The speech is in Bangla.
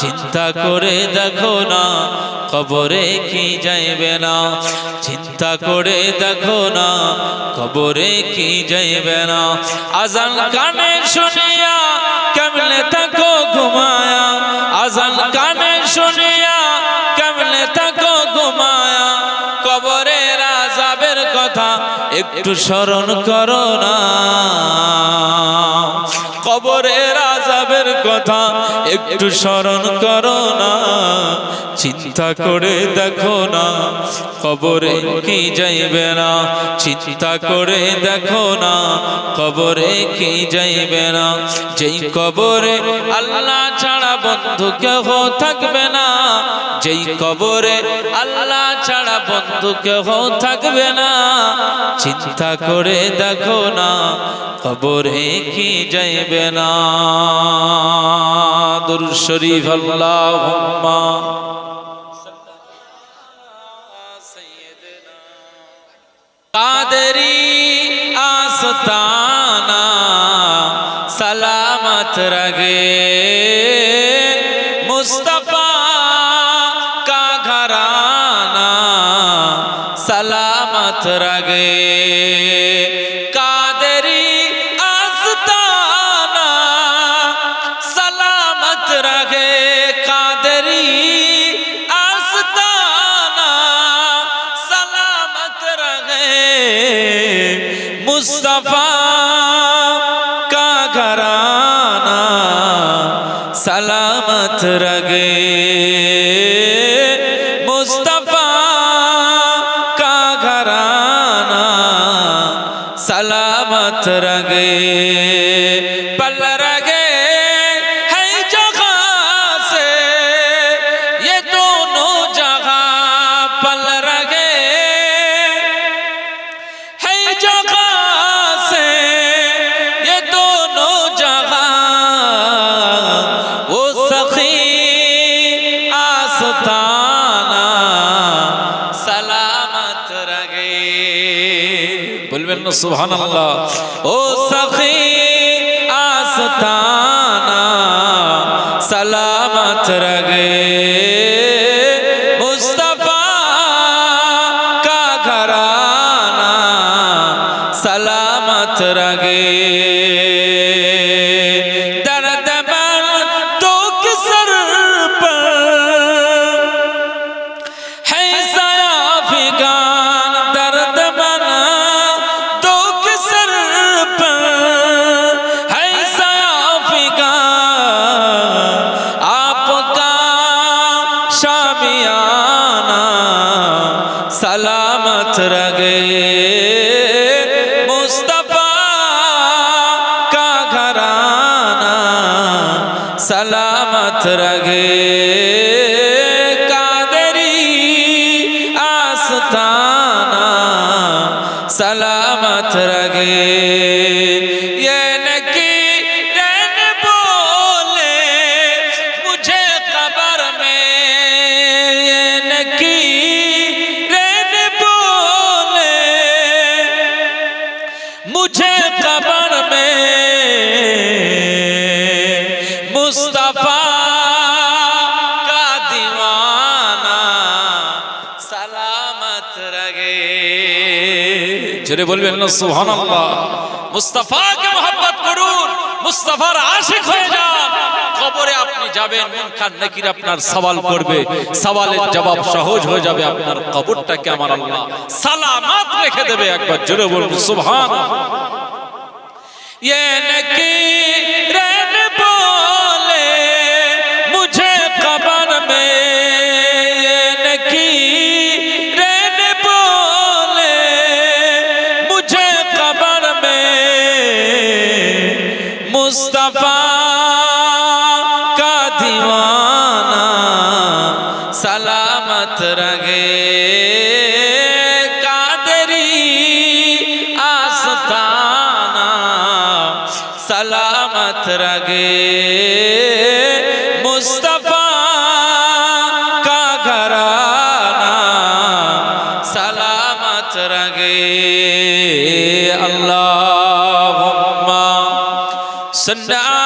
চিন্তা করে দেখো না, কবরে কি যাইবে না। চিন্তা করে দেখো না, কবরে কি যাইবে না। আজান কানে শুনিয়া কেমনে থাকো ঘুমায়া। আজান কানে শুনিয়া কেমনে থাকো ঘুমায়া। কবরে রাজাবের কথা একটু স্মরণ করো না। কবরের আজাবের কথা একটু স্মরণ করো না। চিন্তা করে দেখো না, কবরে কি যাইবে না। চিন্তা করে দেখো না, কবরে কি যাইবে না। যেই কবরে আল্লাহ ছাড়া বন্ধু কেহ থাকবে না, যেই কবরে আল্লাহ ছাড়া বন্ধু কেহ থাকবে না। চিন্তা করে দেখো না, কবরে কি যাইবে না। দুরুদ শরীফ আল্লাহুম্মা। কাদেরি আস্তানা সালামত রগে মুস্তফা কা ঘরানা সালামত রগে কা ترانا سلامت رگے مصطفیٰ کا گھرانا سلامت رگے বলবেন না সুহান আল্লাহ ও সখী আস্তানা সালামত রগে আনা সালামত রগে মুস্তফা কা ঘরানা সালামত রগে কাদেরি আস্তানা সালামত রগে জোরে বলবেন না, সুবহানাল্লাহ। মুস্তাফাকে মোহাম্মত করুন, মুস্তাফার আশিক হয়ে যান। যাবেন আপনার সওয়াল করবে। সওয়ালের জবাব সহজ হয়ে যাবে আপনার সালামাত রেখে দেবে। একবার জোরে রাত রাগে কাদেরি আস্তানা। সালামত রাগে মুস্তফা কা ঘরানা। সালামত রাগে আল্লাহুম্মা। সাল্লা